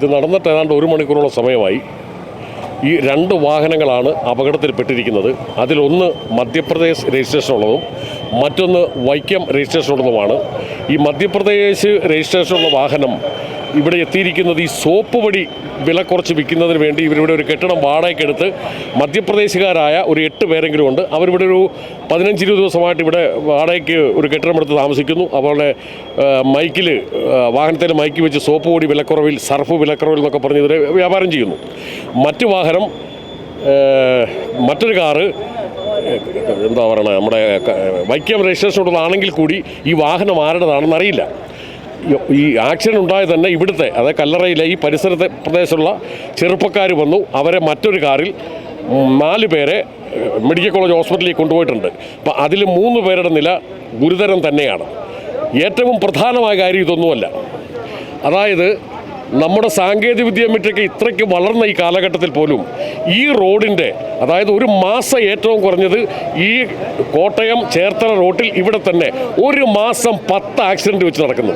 ഇത് നടന്നിട്ട് ഏതാണ്ട് ഒരു മണിക്കൂറോളം സമയമായി. ഈ രണ്ട് വാഹനങ്ങളാണ് അപകടത്തിൽപ്പെട്ടിരിക്കുന്നത്. അതിലൊന്ന് മധ്യപ്രദേശ് രജിസ്ട്രേഷൻ ഉള്ളതും മറ്റൊന്ന് വൈക്കം രജിസ്ട്രേഷൻ ഉള്ളതുമാണ് ഈ മധ്യപ്രദേശ് രജിസ്ട്രേഷനുള്ള വാഹനം ഇവിടെ എത്തിയിരിക്കുന്നത് ഈ സോപ്പ് പൊടി വില കുറച്ച് വിൽക്കുന്നതിന് വേണ്ടി ഇവരിവിടെ ഒരു കെട്ടിടം വാടകയ്ക്കെടുത്ത് മധ്യപ്രദേശുകാരായ ഒരു എട്ട് പേരെങ്കിലും ഉണ്ട്. അവരിവിടെ ഒരു പതിനഞ്ച് ഇരുപത് ദിവസമായിട്ട് ഇവിടെ വാടകയ്ക്ക് ഒരു കെട്ടിടം എടുത്ത് താമസിക്കുന്നു. അവരുടെ മൈക്കിൽ വാഹനത്തിൽ മൈക്ക് വെച്ച് സോപ്പ് പൊടി വിലക്കുറവിൽ സർഫ് വിലക്കുറവിൽ എന്നൊക്കെ പറഞ്ഞ് ഇവരെ വ്യാപാരം ചെയ്യുന്നു. മറ്റു വാഹനം മറ്റൊരു കാറ് എന്താ പറയണത് നമ്മുടെ വൈക്കം രജിസ്ട്രേഷൻ ഉള്ളതാണെങ്കിൽ കൂടി ഈ വാഹനം ആരുടേതാണെന്ന് അറിയില്ല ഈ- ആക്ഷൻ ഉണ്ടായ തന്നെ ഇവിടുത്തെ അതായത് കല്ലറയിലെ ഈ പരിസരത്തെ പ്രദേശമുള്ള ചെറുപ്പക്കാർ വന്നു. അവരെ മറ്റൊരു കാറിൽ നാല് പേരെ മെഡിക്കൽ കോളേജ് ഹോസ്പിറ്റലിൽ കൊണ്ടുപോയിട്ടുണ്ട്. അപ്പം അതിൽ മൂന്ന് പേരുടെ നില ഗുരുതരം തന്നെയാണ്. ഏറ്റവും പ്രധാനമായ കാര്യം ഇതൊന്നുമല്ല. അതായത് നമ്മുടെ സാങ്കേതിക വിദ്യമറ്റൊക്കെ ഇത്രയ്ക്ക് വളർന്ന ഈ കാലഘട്ടത്തിൽ പോലും ഈ റോഡിന്റെ അതായത് ഒരു മാസം ഏറ്റവും കുറഞ്ഞത് ഈ കോട്ടയം ചേർത്തല റോട്ടിൽ ഇവിടെ തന്നെ ഒരു മാസം പത്ത് ആക്സിഡന്റ് വെച്ച് നടക്കുന്നു.